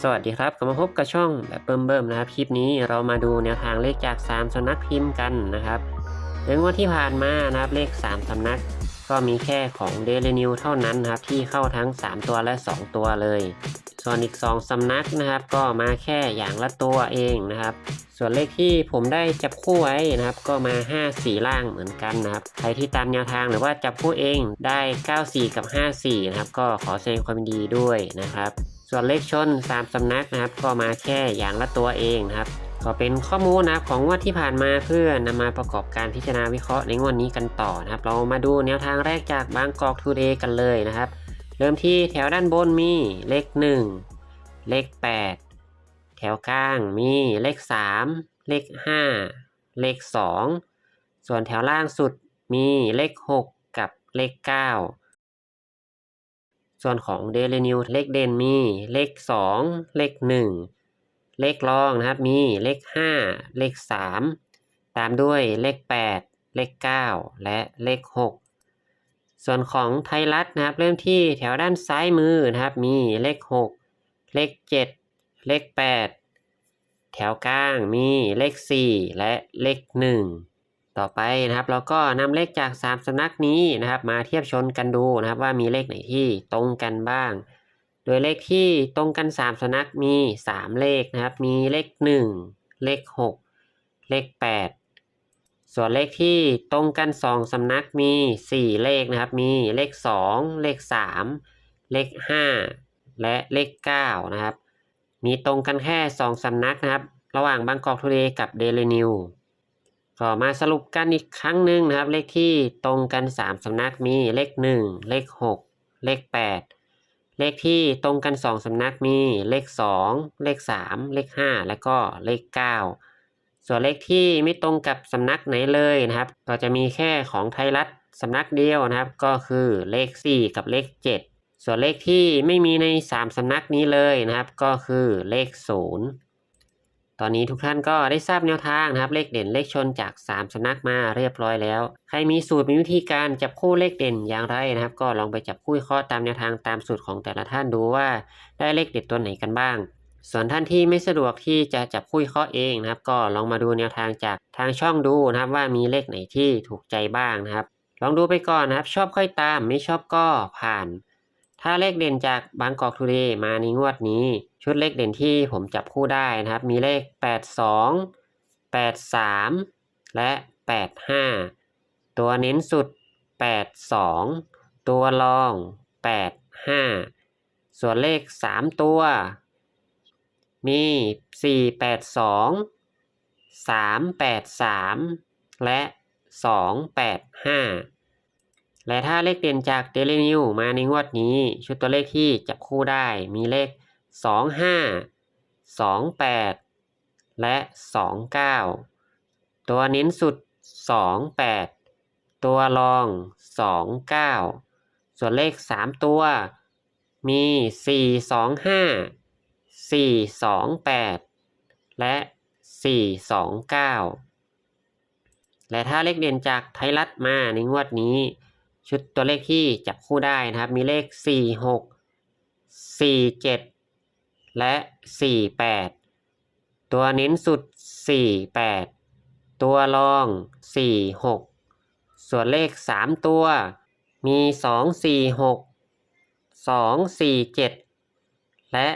สวัสดีครับกลับมาพบกับช่องแบบเบิ่มๆนะครับ คลิปนี้เรามาดูแนวทางเลขจาก 3สำนักพิมพ์กันนะครับเรื่องว่าที่ผ่านมานะครับเลข 3สำนัก ก็มีแค่ของเดลินิวเท่านั้นนะครับ ที่เข้าทั้ง 3 ตัวและ 2 ตัวเลย ส่วนอีก 2สำนักนะครับ ก็มาแค่อย่างละตัวเองนะครับ ส่วนเลขที่ผมได้จับคู่ไว้นะครับ ก็มา 5 4 ล่างเหมือนกันนะครับใครที่ตามแนวทางหรือว่าจับคู่เองได้ 94 กับ 54 นะครับ ก็ขอแสดงความยินดีด้วยนะครับ ส่วนเลขชน 3 สำนักนะครับ ก็มาแค่อย่างละตัวเองนะครับ ก็เป็นข้อมูลนะครับของงวดที่ผ่านมาเพื่อนำมาประกอบการพิจารณาวิเคราะห์ในงวดนี้กันต่อนะครับ เรามาดูแนวทางแรกจากบางกอกทูเดย์กันเลยนะครับ เริ่มที่แถวด้านบนมีเลข 1 เลข 8 แถวกลางมีเลข 3 เลข 5 เลข 2 ส่วนแถวล่างสุดมีเลข 6 กับเลข 9 ส่วนของเดลินิวเลขเด่นมีเลข 2 เลข 1 เลขรองนะครับมีเลข 5 เลข 3 ตามด้วยเลข 8 เลข 9 และเลข 6 ส่วนของไทยรัฐนะครับ เริ่มที่แถวด้านซ้ายมือนะครับมีเลข 6 เลข 7 เลข 8 แถวกลางมีเลข 4 และเลข 1 ต่อไปนะครับเราก็นำเลขจาก 3สำนักนี้นะครับ มาเทียบชนกันดูนะครับ ว่ามีเลขไหนที่ตรงกันบ้าง โดยเลขที่ตรงกัน 3สำนักมี 3 เลขนะครับ มีเลข 1 เลข 6 เลข 8 ส่วนเลขที่ตรงกัน 2สำนักมี 4 เลขนะครับ มีเลข 2 เลข 3 เลข 5 และเลข 9 นะครับ มีตรงกันแค่ 2สำนักนะครับ ระหว่างบางกอกทูเดย์กับเดลินิว ก็มาสรุปกันอีกครั้งหนึ่งนะครับ เลขที่ตรงกัน 3 สำนักมีเลข 1 เลข 6 เลข 8 เลขที่ตรงกัน 2 สำนักมีเลข 2 เลข 3 เลข 5 และก็เลข 9 ส่วนเลขที่ไม่ตรงกับสำนักไหนเลยนะครับ ก็จะมีแค่ของไทยรัฐสำนักเดียวนะครับ ก็คือเลข 4 กับเลข 7 ส่วนเลขที่ไม่มีใน 3 สำนักนี้เลยนะครับ ก็คือเลข 0 ตอนนี้ทุกท่านก็ได้ทราบแนวทางนะครับ เลขเด่นเลขชนจาก 3สำนักมาเรียบร้อยแล้ว ใครมีสูตรมีวิธีการจับคู่เลขเด่นอย่างไรนะครับ ก็ลองไปจับคู่วิเคราะห์ตามแนวทางตามสูตรของแต่ละท่านดูว่าได้เลขเด็ดตัวไหนกันบ้าง ส่วนท่านที่ไม่สะดวกที่จะจับคู่วิเคราะห์เองนะครับ ก็ลองมาดูแนวทางจากทางช่องดูนะครับ ว่ามีเลขไหนที่ถูกใจบ้างนะครับ ลองดูไปก่อนนะครับ ชอบค่อยตามไม่ชอบก็ผ่าน ถ้าเลขเด่นจากบางกอกทูเดย์มาในงวดนี้ ชุดเลขเด่นที่ผมจับคู่ได้นะครับ มีเลข 82 83 และ 85 ตัวเน้นสุด 82 ตัวรอง 85 ส่วนเลข 3 ตัว มี 482 383 และ 285 และถ้าเลขเด่นจากเดลินิวมาในงวดนี้ ชุดตัวเลขที่จับคู่ได้มีเลข 25 28 และ 29 ตัวเน้นสุด 28 ตัวรอง 29 ส่วนเลข 3 ตัวมี 425 428 และ 429 และถ้าเลขเด่นจากไทยรัฐมาในงวดนี้ ชุดตัวเลขที่จับคู่ได้นะครับ มีเลข 46 47 และ 48 ตัวเน้นสุด 48 ตัวรอง 46 ส่วนเลข 3 ตัว มี 246 247 และ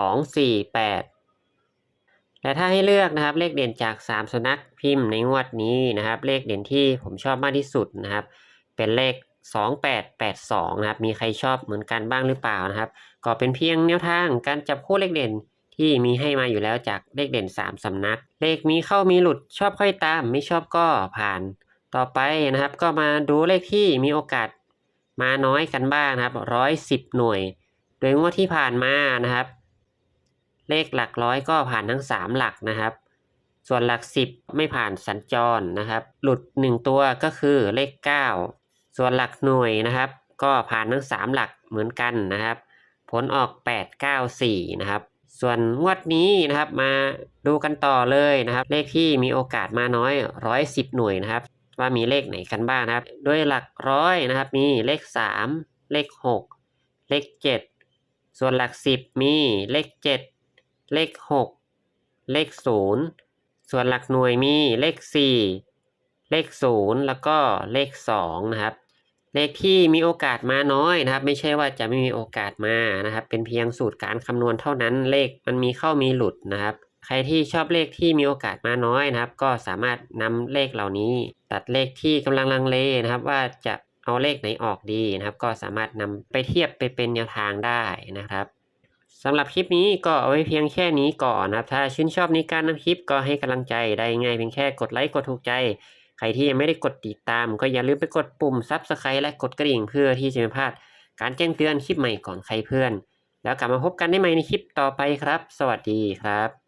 248 และถ้าให้เลือกนะครับเลขเด่นจาก 3 สุนัขพิมพ์ในงวดนี้นะครับ เลขเด่นที่ผมชอบมากที่สุดนะครับ เป็นเลข 2882 นะครับ มีใครชอบเหมือนกันบ้างหรือเปล่านะครับ ก็เป็นเพียงแนวทางการจับคู่เลขเด่นที่มีให้มาอยู่แล้วจากเลขเด่น 3 สำนัก เลขมีเข้ามีหลุดชอบค่อยตาม ไม่ชอบก็ผ่าน ต่อไปนะครับ ก็มาดูเลขที่มีโอกาสมาน้อยกันบ้างนะครับร้อยสิบหน่วย โดยงวดที่ผ่านมานะครับ เลขหลักร้อยก็ผ่านทั้ง3หลักนะครับ ส่วนหลัก10ไม่ผ่านสัญจรนะครับ หลุด1ตัวก็คือเลข9 ส่วนหลักหน่วยนะครับ ก็ผ่านทั้ง 3 หลักเหมือนกันนะครับ ผลออก 8 9 4 นะครับ ส่วนงวดนี้นะครับมาดูกันต่อเลยนะครับ เลขที่มีโอกาสมาน้อย 110 หน่วยนะครับ ว่ามีเลขไหนกันบ้างนะครับ ด้วยหลักร้อยนะครับมีเลข 3 เลข 6 เลข 7 ส่วนหลักสิบมีเลขเจ็ดเลขหกเลขศูนย์ส่วนหลักหน่วยมีเลขสี่เลขศูนย์แล้วก็เลขสองนะครับ เลขที่มีโอกาสมาน้อยนะครับ ไม่ใช่ว่าจะไม่มีโอกาสมานะครับ เป็นเพียงสูตรการคำนวณเท่านั้นเลขมันมีเข้ามีหลุดนะครับ ใครที่ชอบเลขที่มีโอกาสมาน้อยนะครับ ก็สามารถนำเลขเหล่านี้ ตัดเลขที่กำลังลังเลนะครับ ว่าจะเอาเลขไหนออกดีนะครับ ก็สามารถนำไปเทียบไปเป็นแนวทางได้นะครับสำหรับคลิปนี้ก็เอาไว้เพียงแค่นี้ก่อนนะครับ ถ้าชื่นชอบในการนำคลิปก็ให้กำลังใจได้ง่ายเพียงแค่กดไลค์กดถูกใจ ใครที่ยังไม่ได้กดติดตาม ก็อย่าลืมไปกดปุ่ม Subscribe และกดกระดิ่งเพื่อที่จะไม่พลาด การแจ้งเตือนคลิปใหม่ก่อนใครเพื่อน แล้วกลับมาพบกันได้ใหม่ในคลิปต่อไปครับ สวัสดีครับ